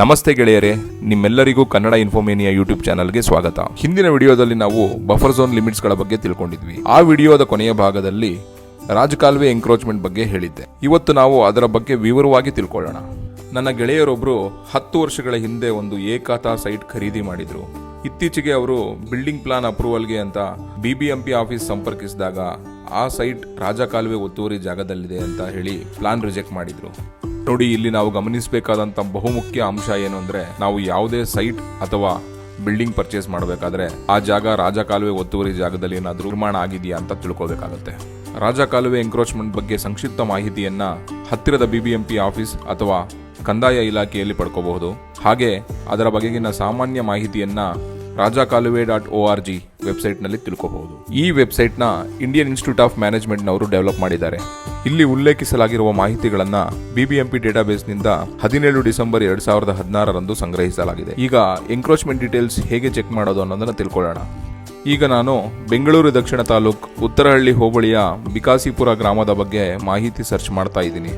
ನಮಸ್ತೆ ಗೆಳೆಯರೇ, ನಿಮ್ಮೆಲ್ಲರಿಗೂ ಕನ್ನಡ ಇನ್ಫೋಮೇನಿಯಾ ಯೂಟ್ಯೂಬ್ ಚಾನಲ್ಗೆ ಸ್ವಾಗತ. ಹಿಂದಿನ ವಿಡಿಯೋದಲ್ಲಿ ನಾವು ಬಫರ್ ಝೋನ್ ಲಿಮಿಟ್ಸ್ಗಳ ಬಗ್ಗೆ ತಿಳ್ಕೊಂಡಿದ್ವಿ. ಆ ವಿಡಿಯೋದ ಕೊನೆಯ ಭಾಗದಲ್ಲಿ ರಾಜಕಾಲುವೆ ಎಂಕ್ರೋಚ್ಮೆಂಟ್ ಬಗ್ಗೆ ಹೇಳಿದ್ದೆ. ಇವತ್ತು ನಾವು ಅದರ ಬಗ್ಗೆ ವಿವರವಾಗಿ ತಿಳ್ಕೊಳ್ಳೋಣ. ನನ್ನ ಗೆಳೆಯರೊಬ್ಬರು ಹತ್ತು ವರ್ಷಗಳ ಹಿಂದೆ ಒಂದು ಏಕಾತಾ ಸೈಟ್ ಖರೀದಿ ಮಾಡಿದ್ರು. ಇತ್ತೀಚೆಗೆ ಅವರು ಬಿಲ್ಡಿಂಗ್ ಪ್ಲಾನ್ ಅಪ್ರೂವಲ್ಗೆ ಅಂತ ಬಿಬಿಎಂಪಿ ಆಫೀಸ್ ಸಂಪರ್ಕಿಸಿದಾಗ ಆ ಸೈಟ್ ರಾಜಕಾಲುವೆ ಒತ್ತುವರಿ ಜಾಗದಲ್ಲಿದೆ ಅಂತ ಹೇಳಿ ಪ್ಲಾನ್ ರಿಜೆಕ್ಟ್ ಮಾಡಿದ್ರು. ನೋಡಿ, ಇಲ್ಲಿ ನಾವು ಗಮನಿಸಬೇಕಾದಂತ ಬಹುಮುಖ್ಯ ಅಂಶ ಏನು ಅಂದ್ರೆ, ನಾವು ಯಾವುದೇ ಸೈಟ್ ಅಥವಾ ಬಿಲ್ಡಿಂಗ್ ಪರ್ಚೇಸ್ ಮಾಡಬೇಕಾದ್ರೆ ಆ ಜಾಗ ರಾಜಕಾಲುವೆ ಒತ್ತುವರಿ ಜಾಗದಲ್ಲಿ ಏನಾದರೂ ನಿರ್ಮಾಣ ಆಗಿದೆಯಾ ಅಂತ ತಿಳ್ಕೊಬೇಕಾಗುತ್ತೆ. ರಾಜಕಾಲುವೆ ಎಂಕ್ರೋಚ್ಮೆಂಟ್ ಬಗ್ಗೆ ಸಂಕ್ಷಿಪ್ತ ಮಾಹಿತಿಯನ್ನ ಹತ್ತಿರದ ಬಿಬಿಎಂಪಿ ಆಫೀಸ್ ಅಥವಾ ಕಂದಾಯ ಇಲಾಖೆಯಲ್ಲಿ ಪಡ್ಕೋಬಹುದು. ಹಾಗೆ ಅದರ ಬಗೆಗಿನ ಸಾಮಾನ್ಯ ಮಾಹಿತಿಯನ್ನ ರಾಜಕಾಲುವೆ ಡಾಟ್ ಓ ಆರ್ ಜಿ ವೆಬ್ಸೈಟ್ನಲ್ಲಿ ತಿಳ್ಕೋಬಹುದು. ಈ ವೆಬ್ಸೈಟ್ನ ಇಂಡಿಯನ್ ಇನ್ಸ್ಟಿಟ್ಯೂಟ್ ಆಫ್ ಮ್ಯಾನೇಜ್ಮೆಂಟ್ನವರು ಡೆವಲಪ್ ಮಾಡಿದ್ದಾರೆ. ಇಲ್ಲಿ ಉಲ್ಲೇಖಿಸಲಾಗಿರುವ ಮಾಹಿತಿಗಳನ್ನ ಬಿಬಿಎಂಪಿ ಡೇಟಾಬೇಸ್ನಿಂದ ಹದಿನೇಳು ಡಿಸೆಂಬರ್ ಎರಡು ಸಾವಿರದ ಹದಿನಾರರಂದು ಸಂಗ್ರಹಿಸಲಾಗಿದೆ. ಈಗ ಎಂಕ್ರೋಚ್ಮೆಂಟ್ ಡೀಟೇಲ್ಸ್ ಹೇಗೆ ಚೆಕ್ ಮಾಡೋದು ಅನ್ನೋದನ್ನ ತಿಳ್ಕೊಳ್ಳೋಣ. ಈಗ ನಾನು ಬೆಂಗಳೂರು ದಕ್ಷಿಣ ತಾಲೂಕ್ ಉತ್ತರಹಳ್ಳಿ ಹೋಬಳಿಯ ಬಿಕಾಸಿಪುರ ಗ್ರಾಮದ ಬಗ್ಗೆ ಮಾಹಿತಿ ಸರ್ಚ್ ಮಾಡ್ತಾ ಇದ್ದೀನಿ.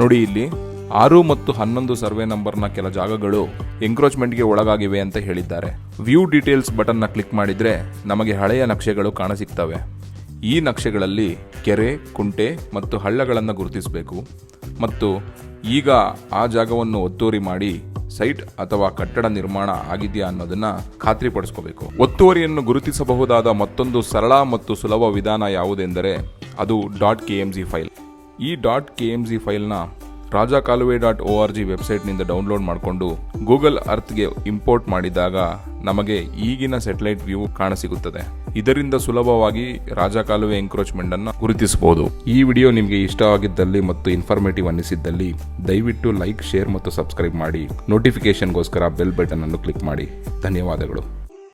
ನೋಡಿ ಇಲ್ಲಿ ಆರು ಮತ್ತು ಹನ್ನೊಂದು ಸರ್ವೆ ನಂಬರ್ನ ಕೆಲ ಜಾಗಗಳು ಎಂಕ್ರೋಚ್ಮೆಂಟ್ಗೆ ಒಳಗಾಗಿವೆ ಅಂತ ಹೇಳಿದ್ದಾರೆ. ವ್ಯೂ ಡೀಟೇಲ್ಸ್ ಬಟನ್ನ ಕ್ಲಿಕ್ ಮಾಡಿದರೆ ನಮಗೆ ಹಳೆಯ ನಕ್ಷೆಗಳು ಕಾಣಸಿಗ್ತವೆ. ಈ ನಕ್ಷೆಗಳಲ್ಲಿ ಕೆರೆ, ಕುಂಟೆ ಮತ್ತು ಹಳ್ಳಗಳನ್ನು ಗುರುತಿಸಬೇಕು. ಮತ್ತು ಈಗ ಆ ಜಾಗವನ್ನು ಒತ್ತುವರಿ ಮಾಡಿ ಸೈಟ್ ಅಥವಾ ಕಟ್ಟಡ ನಿರ್ಮಾಣ ಆಗಿದೆಯಾ ಅನ್ನೋದನ್ನ ಖಾತ್ರಿಪಡಿಸ್ಕೋಬೇಕು ಒತ್ತುವರಿಯನ್ನು ಗುರುತಿಸಬಹುದಾದ ಮತ್ತೊಂದು ಸರಳ ಮತ್ತು ಸುಲಭ ವಿಧಾನ ಯಾವುದೆಂದರೆ ಅದು. Dot K M G file ಈ. ಡಾಟ್ ಕೆ ಎಂ ಜಿ ಫೈಲ್ನ ರಾಜಾ ಕಾಲುವೆ ಡಾಟ್ ಒ ಆರ್ ಜಿ ವೆಬ್ಸೈಟ್ನಿಂದ ಡೌನ್ಲೋಡ್ ಮಾಡಿಕೊಂಡು ಗೂಗಲ್ ಅರ್ತ್ಗೆ ಇಂಪೋರ್ಟ್ ಮಾಡಿದಾಗ ನಮಗೆ ಈಗಿನ ಸೆಟಲೈಟ್ ವ್ಯೂ ಕಾಣಸಿಗುತ್ತದೆ. ಇದರಿಂದ ಸುಲಭವಾಗಿ ರಾಜ ಕಾಲುವೆ ಎಂಕ್ರೋಚ್ಮೆಂಟ್ ಅನ್ನು ಗುರುತಿಸಬಹುದು. ಈ ವಿಡಿಯೋ ನಿಮಗೆ ಇಷ್ಟವಾಗಿದ್ದಲ್ಲಿ ಮತ್ತು ಇನ್ಫಾರ್ಮೇಟಿವ್ ಅನ್ನಿಸಿದ್ದಲ್ಲಿ ದಯವಿಟ್ಟು ಲೈಕ್, ಶೇರ್ ಮತ್ತು ಸಬ್ಸ್ಕ್ರೈಬ್ ಮಾಡಿ. ನೋಟಿಫಿಕೇಶನ್ಗೋಸ್ಕರ ಬೆಲ್ ಬಟನ್ ಅನ್ನು ಕ್ಲಿಕ್ ಮಾಡಿ. ಧನ್ಯವಾದಗಳು.